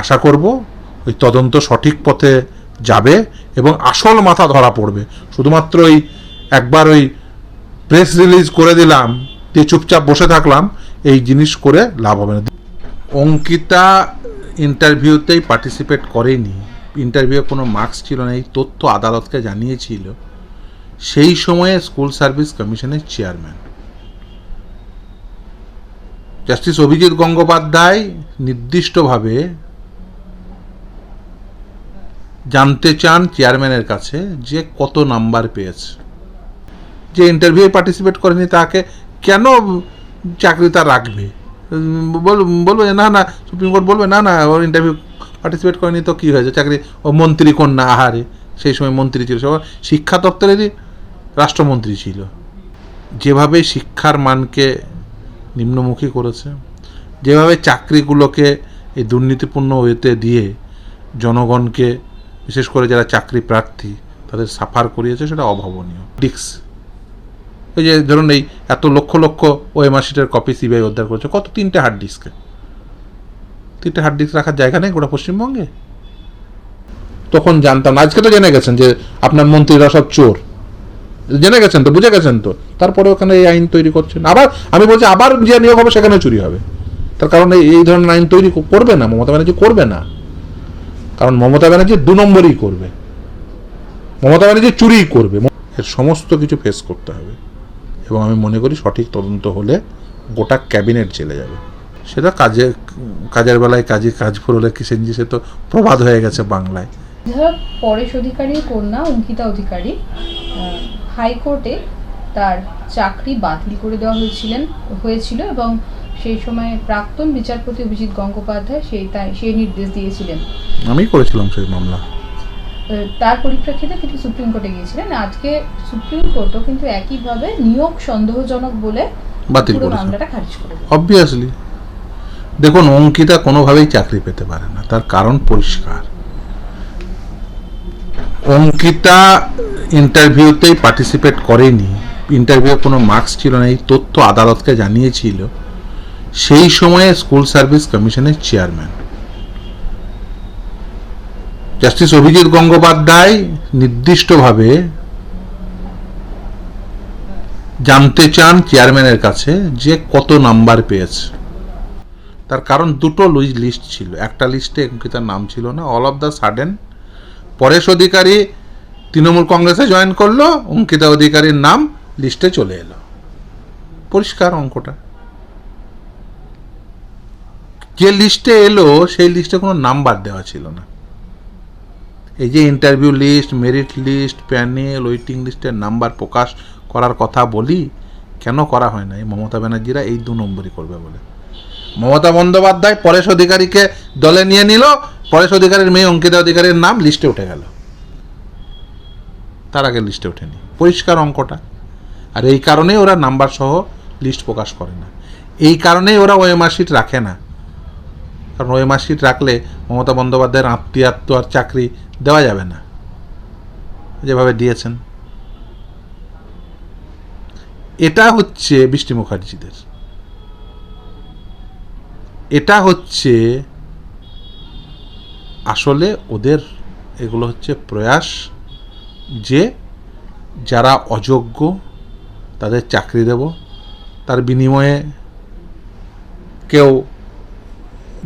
আশা করব ওই তদন্ত সঠিক পথে যাবে এবং আসল মাথা ধরা পড়বে। শুধুমাত্র ওই একবার ওই প্রেস রিলিজ করে দিলাম দিয়ে চুপচাপ বসে থাকলাম, এই জিনিস করে লাভ হবে না। অঙ্কিতা ইন্টারভিউতেই পার্টিসিপেট করেনি। ইন্টারভিউয়ে কোনো মার্কস ছিল না, এই তথ্য আদালতকে জানিয়েছিল। সেই সময়ে স্কুল সার্ভিস কমিশনের চেয়ারম্যান জাস্টিস অভিজিৎ গঙ্গোপাধ্যায় নির্দিষ্টভাবে জানতে চান চেয়ারম্যানের কাছে যে কত নাম্বার পেয়েছে। যে ইন্টারভিউ পার্টিসিপেট করেনি তাকে কেন চাকরি তার রাখবে? বল- বলবে না না, সুপ্রিম কোর্ট বলবে, না না, ওর ইন্টারভিউ পার্টিসিপেট করেনি তো কী হয়েছে? চাকরি, ও মন্ত্রী কন্যা, আহারে, সেই সময় মন্ত্রী ছিল। সব শিক্ষা দপ্তরেরই রাষ্ট্রমন্ত্রী ছিল। যেভাবে শিক্ষার মানকে নিম্নমুখী করেছে, যেভাবে চাকরিগুলোকে এই দুর্নীতিপূর্ণ ওয়েতে দিয়ে জনগণকে বিশেষ করে যারা চাকরি প্রার্থী, তাদের সাফার করিয়েছে সেটা অভাবনীয়। ডিক্স ওই যে ধরুন এই এত লক্ষ লক্ষ ওএমআর শিটের কপি সিবিআই উদ্ধার করেছে, কত তিনটে হার্ড ডিস্কে তিনটে হার্ড ডিস্ক রাখার জায়গা নেই গোটা পশ্চিমবঙ্গে? তখন জানতাম, আজকে তো জেনে গেছেন যে আপনার মন্ত্রীরা সব চোর। জেনে গেছেন তো, বুঝে গেছেন তো? তারপরে ওখানে এই আইন তৈরি করছেন। আবার আমি বলছি, আবার যে নিয়োগ হবে সেখানে চুরি হবে। তার কারণে এই- এই ধরনের আইন তৈরি করবে না, মমতা ব্যানার্জি করবে না। কারণ মমতা ব্যানার্জি দু নম্বরই করবে। মমতা ব্যানার্জি চুরিই করবে। এর সমস্ত কিছু ফেস করতে হবে। এবং আমি মনে করি সঠিক তদন্ত হলে গোটা ক্যাবিনেট চলে যাবে। সেটা কাজে কাজের বেলায় কাজে কাজ ফুরলে কিসেনজি সে তো প্রবাদ হয়ে গেছে বাংলায়। পরেশ অধিকারীর কন্যা, অঙ্কিতা অধিকারী হাইকোর্টে তার চাকরি বাতিল করে দেওয়া হয়েছিলেন, হয়েছিল এবং সেই সময় প্রাক্তন বিচারপতি অভিজিৎ গঙ্গোপাধ্যায় সেই তাই সেই নির্দেশ দিয়েছিলেন। আমি করেছিলাম সেই মামলা। তার পরিপ্রেক্ষিতে তিনি সুপ্রিম কোর্টে গিয়েছিলেন। আজকে সুপ্রিম কোর্টও কিন্তু একইভাবে নিয়োগ সন্দেহজনক বলে বাতিল করেছে। মামলাটা খারিজ করে অবভিয়াসলি দেখুন অঙ্কিতা কোনোভাবেই চাকরি পেতে পারে না। তার কারণ পরিষ্কার। অঙ্কিতা ইন্টারভিউতেই পার্টিসিপেট করেনি। ইন্টারভিউ কোনো মার্কস ছিল না। এই তথ্য আদালতকে জানিয়েছিল। সেই সময়ে স্কুল সার্ভিস কমিশনের চেয়ারম্যান। জাস্টিস অভিজিৎ গঙ্গোপাধ্যায় নির্দিষ্টভাবে জানতে চান চেয়ারম্যানের কাছে যে কত নাম্বার পেয়েছে। তার কারণ দুটো লিস্ট ছিল। একটা লিস্টে অঙ্কিতার নাম ছিল না। All of the sudden Paresh Adhikari Trinamool কংগ্রেসে জয়েন করল, অঙ্কিতা অধিকারীর নাম লিস্টে চলে এলো। পরিষ্কার অঙ্কটা। যে লিস্টে এলো, সেই লিস্টে কোনো নাম্বার দেওয়া ছিল না। এই যে interview list merit list panel waiting লিস্টের নাম্বার প্রকাশ করার কথা বলি, কেন করা হয় না? এই মমতা ব্যানার্জিরা এই দু নম্বরই করবে বলে। মমতা বন্দ্যোপাধ্যায় পরেশ অধিকারীকে দলে নিয়ে নিল, পরেশ অধিকারীর মেয়ে অঙ্কিতা অধিকারীর নাম লিস্টে উঠে গেল। তার আগে লিস্টে ওঠেনি। পরিষ্কার অঙ্কটা। আর এই কারণেই ওরা নাম্বার সহ লিস্ট প্রকাশ করে না। এই কারণেই ওরা ওএমআর শিট রাখে না। কারণ ওএমআর শিট রাখলে মমতা বন্দ্যোপাধ্যায়ের আত্মীয়াত্ম আর চাকরি দেওয়া যাবে না। যেভাবে দিয়েছেন। এটা হচ্ছে বৃষ্টি মুখার্জিদের। এটা হচ্ছে আসলে ওদের এগুলো হচ্ছে প্রয়াস যে যারা অযোগ্য তাদের চাকরি দেব, তার বিনিময়ে কেউ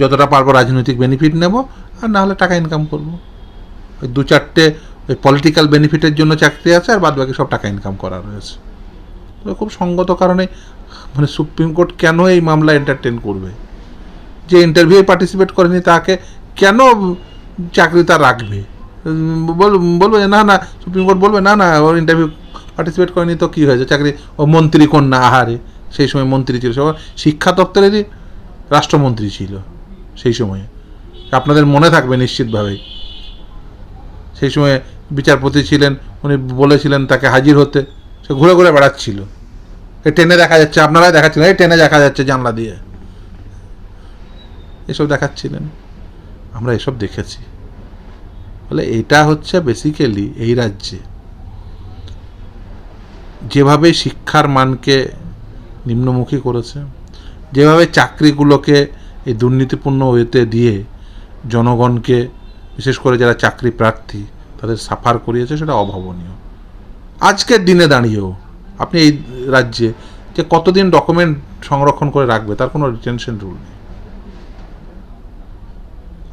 যতটা পারব রাজনৈতিক বেনিফিট নেব, আর না হলে টাকা ইনকাম করব। ওই দু চারটে ওই পলিটিক্যাল বেনিফিটের জন্য চাকরি আছে, আর বাদ বাকি সব টাকা ইনকাম করা রয়েছে। তো খুব সঙ্গত কারণে মানে সুপ্রিম কোর্ট কেন এই মামলা এন্টারটেন করবে? যে ইন্টারভিউ পার্টিসিপেট করেনি তাকে কেন চাকরি তার রাখবে বলবে যে, না না, সুপ্রিম কোর্ট বলবে, না না, ওর ইন্টারভিউ পার্টিসিপেট করেনি তো কী হয়েছে? চাকরি, ও মন্ত্রী কন্যা, আহারে, সেই সময় মন্ত্রী ছিল সব শিক্ষা দপ্তরেরই রাষ্ট্রমন্ত্রী ছিল। সেই সময়ে। আপনাদের মনে থাকবে নিশ্চিতভাবেই। সেই সময়ে বিচারপতি ছিলেন, উনি বলেছিলেন তাকে হাজির হতে। সে ঘুরে ঘুরে বেড়াচ্ছিল। এই ট্রেনে দেখা যাচ্ছে, আপনারাই দেখাচ্ছিলেন, এই ট্রেনে দেখা যাচ্ছে জানলা দিয়ে। এসব দেখাচ্ছিলেন। আমরা এসব দেখেছি। ফলে এটা হচ্ছে বেসিক্যালি এই রাজ্যে। যেভাবে শিক্ষার মানকে নিম্নমুখী করেছে, যেভাবে চাকরিগুলোকে এই দুর্নীতিপূর্ণ ওয়েতে দিয়ে জনগণকে, বিশেষ করে যারা চাকরি প্রার্থী, তাদের সাফার করিয়েছে সেটা অভাবনীয়। আজকের দিনে দাঁড়িয়েও আপনি এই রাজ্যে যে কতদিন ডকুমেন্ট সংরক্ষণ করে রাখবে, তার কোনো রিটেনশন রুল নেই।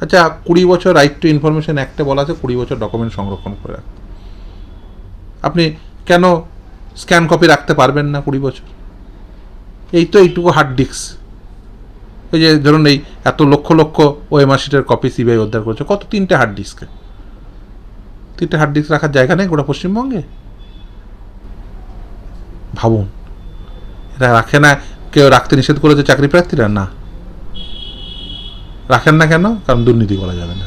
আচ্ছা কুড়ি বছর রাইট টু ইনফরমেশন অ্যাক্টে বলা আছে, কুড়ি বছর ডকুমেন্ট সংরক্ষণ করে রাখতে। আপনি কেন স্ক্যান কপি রাখতে পারবেন না কুড়ি বছর? এই তো এইটুকু হার্ড ডিস্ক ওই যে ধরুন এই এত লক্ষ লক্ষ ওএমআর শিটের কপি সিবিআই উদ্ধার করেছে, কত তিনটে হার্ড ডিস্কে তিনটে হার্ড ডিস্ক রাখার জায়গা নেই গোটা পশ্চিমবঙ্গে? ভাবুন, এরা রাখে না, কেউ রাখতে নিষেধ করেছে চাকরি প্রার্থীরা? না। রাখেন না কেন? কারণ দুর্নীতি করা যাবে না।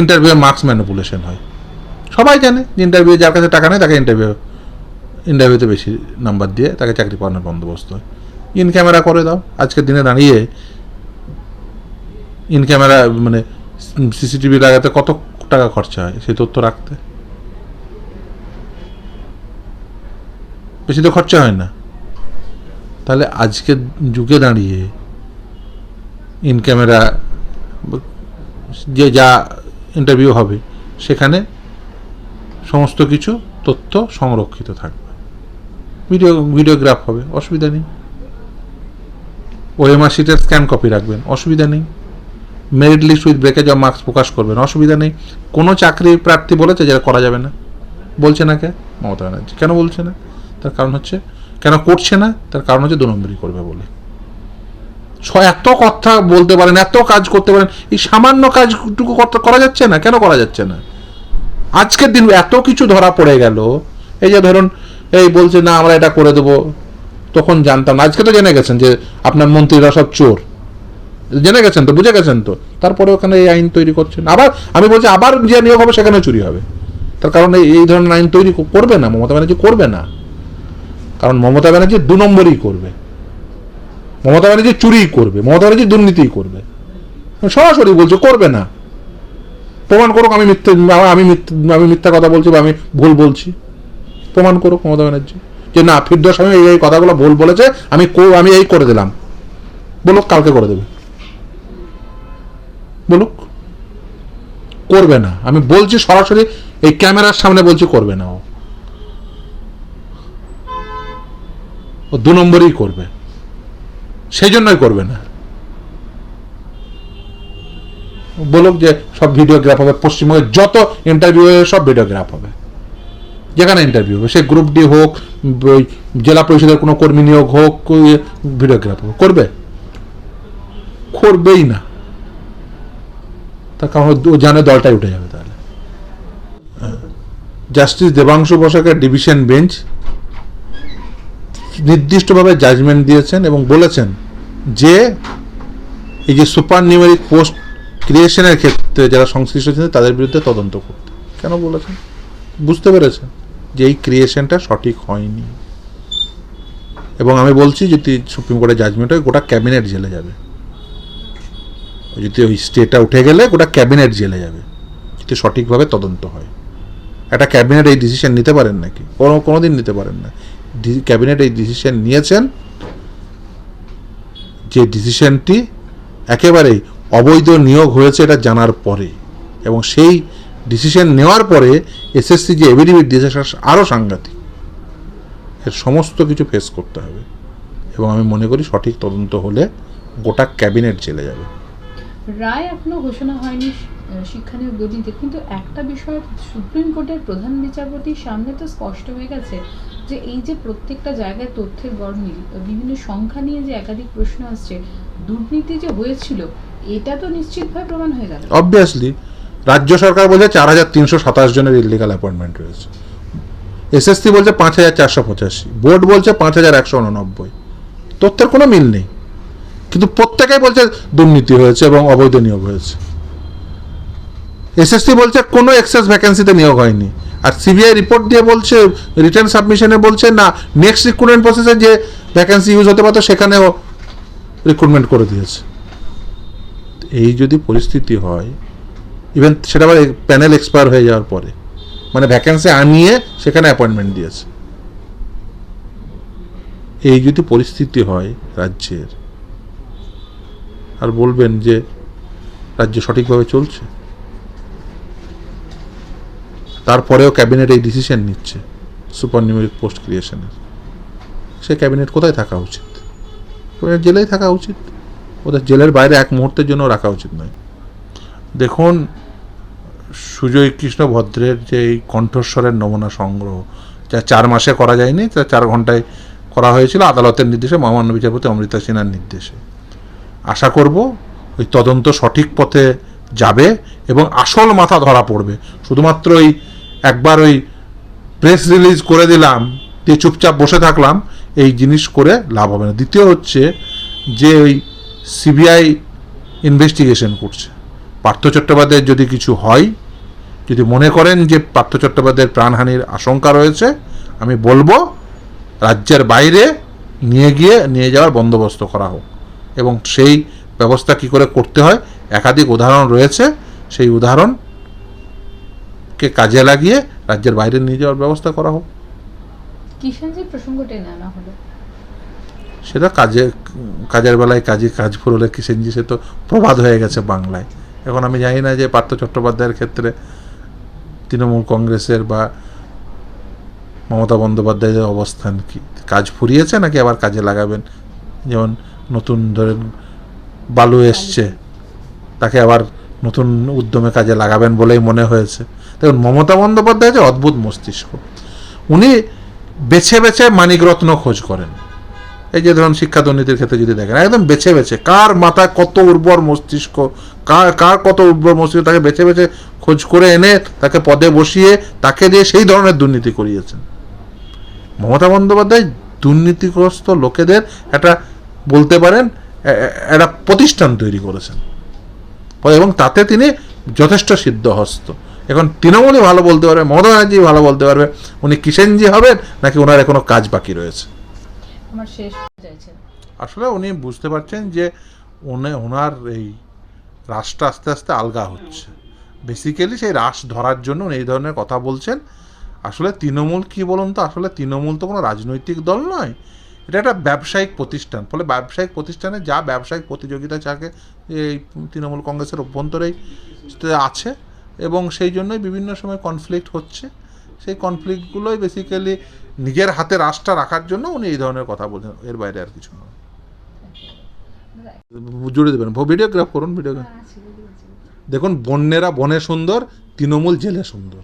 ইন্টারভিউ মার্কস ম্যানিপুলেশন হয়। সবাই জানে যে ইন্টারভিউ যার কাছে টাকা নেই, তাকে ইন্টারভিউ ইন্টারভিউতে বেশি নাম্বার দিয়ে তাকে চাকরি পাওয়ানোর বন্দোবস্ত হয়। ইন ক্যামেরা করে দাও, আজকের দিনে দাঁড়িয়ে ইন ক্যামেরা মানে সিসিটিভি লাগাতে কত টাকা খরচা হয়, সেই তথ্য রাখতে। বেশি তো খরচা হয় না। তাহলে আজকের যুগে দাঁড়িয়ে ইন ক্যামেরা, যে যা ইন্টারভিউ হবে, সেখানে সমস্ত কিছু তথ্য সংরক্ষিত থাকবে। ভিডিও, ভিডিওগ্রাফ হবে, অসুবিধা নেই। ওএমআর শিটের স্ক্যান কপি রাখবেন, অসুবিধা নেই। Merit list with breakage of marks প্রকাশ করবেন, অসুবিধা নেই। কোনো চাকরি প্রার্থী বলেছে যেটা করা যাবে না। বলছে না কে? মমতা ব্যানার্জি। কেন বলছে না? তার কারণ হচ্ছে, কেন করছে না? তার কারণ হচ্ছে দু নম্বরই করবে বলে। এত কথা বলতে পারেন, এত কাজ করতে পারেন, এই সামান্য কাজটুকু করা যাচ্ছে না? কেন করা যাচ্ছে না? আজকের দিন এত কিছু ধরা পড়ে গেল। এই যে ধরুন, এই বলছে, না, আমরা এটা করে দেবো। তখন জানতাম না। আজকে তো জেনে গেছেন যে আপনার মন্ত্রীরা সব চোর। জেনে গেছেন তো, বুঝে গেছেন তো। তারপরে ওখানে এই আইন তৈরি করছেন। আবার আমি বলছি, আবার যে নিয়োগ হবে সেখানে চুরি হবে। তার কারণ এই- ধরনের আইন তৈরি করবে না মমতা ব্যানার্জি, করবে না। কারণ মমতা ব্যানার্জি দু নম্বরই করবে। মমতা ব্যানার্জি চুরিই করবে, মমতা ব্যানার্জি দুর্নীতিই করবে। সরাসরি বলছে, করবে না। প্রমাণ করুক, আমি মিথ্যে আমি মিথ্যে আমি মিথ্যা কথা বলছি বা আমি ভুল বলছি। প্রমাণ করুক মমতা ব্যানার্জি। যে না ফিরদোস আমি এই কথাগুলো ভুল বলেছে, আমি কো- আমি এই করে দিলাম। বলুক, কালকে করে দেবে। বলুক। করবে না। আমি বলছি সরাসরি, এই ক্যামেরার সামনে বলছি করবে না ও। ও দু নম্বরই করবে। সেই জন্যই করবে না। বলুক যে সব ভিডিওগ্রাফ হবে, পশ্চিমবঙ্গের যত ইন্টারভিউ সব ভিডিওগ্রাফ হবে। যেখানে ইন্টারভিউ হবে। সে গ্রুপ ডি হোক জেলা পরিষদের কোনো কর্মী নিয়োগ হোক ভিডিওগ্রাফ হোক, করবে? করবেই না। তার কারণ ও জানে দলটাই উঠে যাবে তাহলে। জাস্টিস দেবাংশু বসাকের ডিভিশন বেঞ্চ নির্দিষ্টভাবে জাজমেন্ট দিয়েছেন এবং বলেছেন যে এই যে সুপার নিউমেরিক পোস্ট ক্রিয়েশনের ক্ষেত্রে যারা সংশ্লিষ্ট ছিলেন তাদের বিরুদ্ধে তদন্ত করতে। কেন বলেছেন? বুঝতে পেরেছেন? যে এই ক্রিয়েশনটা সঠিক হয়নি। এবং আমি বলছি যদি সুপ্রিম কোর্টের জাজমেন্ট হয় গোটা ক্যাবিনেট জেলে যাবে। যদি ওই স্টেটা উঠে গেলে গোটা ক্যাবিনেট জেলে যাবে। যদি সঠিকভাবে তদন্ত হয়। একটা ক্যাবিনেট এই ডিসিশন নিতে পারেন নাকি? কোনো, কোনোদিন নিতে পারেন না। ক্যাবিনেট এই ডিসিশন নিয়েছেন, যে ডিসিশনটি একেবারেই অবৈধ নিয়োগ হয়েছে এটা জানার পরে। এবং সেই ডিসিশন নেওয়ার পরে এসএসসি যে এভিডেভিট দিয়েছে সেটা আরও সাংঘাতিক। এর সমস্ত কিছু ফেস করতে হবে। এবং আমি মনে করি সঠিক তদন্ত হলে গোটা ক্যাবিনেট জেলে যাবে। রায় এখনও ঘোষণা হয়নি শিক্ষানীয় গতিতে কিন্তু একটা বিষয় সুপ্রিম কোর্টের প্রধান বিচারপতির সামনে তো স্পষ্ট হয়ে গেছে যে এই যে প্রত্যেকটা জায়গায় তথ্যের গরমিল বিভিন্ন সংখ্যা নিয়ে যে একাধিক প্রশ্ন আসছে দুর্নীতি যে হয়েছিল এটা তো নিশ্চিতভাবে প্রমাণ হয়ে গেল। অবভিয়াসলি রাজ্য সরকার বলছে চার হাজার তিনশো সাতাশ জনের ইলিগাল অ্যাপয়েন্টমেন্ট রয়েছে। এসএসসি বলছে পাঁচ হাজার চারশো পঁচাশি। বোর্ড বলছে পাঁচ হাজার একশো উননব্বই। তথ্যের কোনো মিল নেই। কিন্তু প্রত্যেকেই বলছে দুর্নীতি হয়েছে এবং অবৈধ নিয়োগ হয়েছে। এসএসসি বলছে কোনো এক্সেস ভ্যাকেন্সিতে নিয়োগ হয়নি। আর সিবিআই রিপোর্ট দিয়ে বলছে রিটার্ন সাবমিশনে বলছে, না নেক্সট রিক্রুটমেন্ট প্রসেসে যে ভ্যাকেন্সি ইউজ হতে পারতো, সেখানেও রিক্রুটমেন্ট করে দিয়েছে। এই যদি পরিস্থিতি হয় ইভেন সেটা আবার প্যানেল এক্সপায়ার হয়ে যাওয়ার পরে। মানে ভ্যাকেন্সি আনিয়ে সেখানে অ্যাপয়েন্টমেন্ট দিয়েছে। এই যদি পরিস্থিতি হয় রাজ্যের, আর বলবেন যে রাজ্য সঠিকভাবে চলছে? তারপরেও ক্যাবিনেট এই ডিসিশন নিচ্ছে সুপার নিউমেরিক পোস্ট ক্রিয়েশনের সে ক্যাবিনেট কোথায় থাকা উচিত? জেলেই থাকা উচিত। ওদের জেলের বাইরে এক মুহূর্তের জন্য রাখা উচিত নয়। দেখুন সুজয় কৃষ্ণ ভদ্রের যে এই কণ্ঠস্বরের নমুনা সংগ্রহ, যা চার মাসে করা যায়নি, তা চার ঘন্টায় করা হয়েছিল আদালতের নির্দেশে, মহামান্য বিচারপতি অমৃতা সিনহার নির্দেশে। আশা করব ওই তদন্ত সঠিক পথে যাবে এবং আসল মাথা ধরা পড়বে। শুধুমাত্র ওই একবার ওই প্রেস রিলিজ করে দিলাম, দিয়ে চুপচাপ বসে থাকলাম, এই জিনিস করে লাভ হবে না। দ্বিতীয় হচ্ছে যে ওই সিবিআই ইনভেস্টিগেশন করছে। পার্থ চট্টোপাধ্যায়ের যদি কিছু হয় যদি মনে করেন যে পার্থ চট্টোপাধ্যায়ের প্রাণহানির আশঙ্কা রয়েছে আমি বলব রাজ্যের বাইরে নিয়ে গিয়ে নিয়ে যাওয়ার বন্দোবস্ত করা হোক। এবং সেই ব্যবস্থা কি করে করতে হয় একাধিক উদাহরণ রয়েছে সেই উদাহরণকে কাজে লাগিয়ে রাজ্যের বাইরে নিয়ে যাওয়ার ব্যবস্থা করা হোক। কিষাণজির প্রসঙ্গ টেনে আনা হলো। সেটা কাজে কাজের বেলায় কাজে কাজ ফুরলে কিষেনজি সে তো প্রবাদ হয়ে গেছে বাংলায়। এখন আমি জানি না যে পার্থ চট্টোপাধ্যায়ের ক্ষেত্রে তৃণমূল কংগ্রেসের বা মমতা বন্দ্যোপাধ্যায়ের অবস্থান কি? কাজ ফুরিয়েছে নাকি আবার কাজে লাগাবেন? যেমন নতুন ধরেন বালু এসছে, তাকে আবার নতুন উদ্যমে কাজে লাগাবেন বলেই মনে হয়েছে। দেখুন, মমতা বন্দ্যোপাধ্যায় যে অদ্ভুত মস্তিষ্ক। উনি বেছে বেছে মানিকরত্ন খোঁজ করেন। এই যে ধরুন শিক্ষা দুর্নীতির ক্ষেত্রে যদি দেখেন, একদম বেছে বেছে, কার মাথায় কত উর্বর মস্তিষ্ক, কার কার কত উর্বর মস্তিষ্ক, তাকে বেছে বেছে খোঁজ করে এনে তাকে পদে বসিয়ে তাকে দিয়ে সেই ধরনের দুর্নীতি করিয়েছেন। মমতা বন্দ্যোপাধ্যায় দুর্নীতিগ্রস্ত লোকেদের একটা বলতে পারেন একটা প্রতিষ্ঠান তৈরি করেছেন। এবং তাতে তিনি যথেষ্ট সিদ্ধহস্ত। এখন তৃণমূলই ভালো বলতে পারবে, মমতা ব্যানার্জি ভালো বলতে পারবে, উনি কিষেনজি হবেন নাকি ওনার এখনও কাজ বাকি রয়েছে? আমার শেষ আসলে উনি বুঝতে পারছেন যে উনি ওনার এই রাসটা আস্তে আস্তে আলগা হচ্ছে। বেসিক্যালি সেই রাস ধরার জন্য উনি এই ধরনের কথা বলছেন। আসলে তৃণমূল কি বলুন তো? আসলে তৃণমূল তো কোনো রাজনৈতিক দল নয়। এটা একটা ব্যবসায়িক প্রতিষ্ঠান। ফলে ব্যবসায়িক প্রতিষ্ঠানে যা ব্যবসায়িক প্রতিযোগিতা চাকে এই তৃণমূল কংগ্রেসের অভ্যন্তরেই আছে এবং সেই জন্যই বিভিন্ন সময় কনফ্লিক্ট হচ্ছে। সেই কনফ্লিক্টগুলোই বেসিক্যালি নিজের হাতে রাশটা রাখার জন্য উনি এই ধরনের কথা বলছেন এর বাইরে আর কিছু নয় জুড়ে দেবেন ভিডিওগ্রাফ করুন ভিডিওগ্রাফ দেখুন বন্যেরা বনে সুন্দর তৃণমূল জেলে সুন্দর।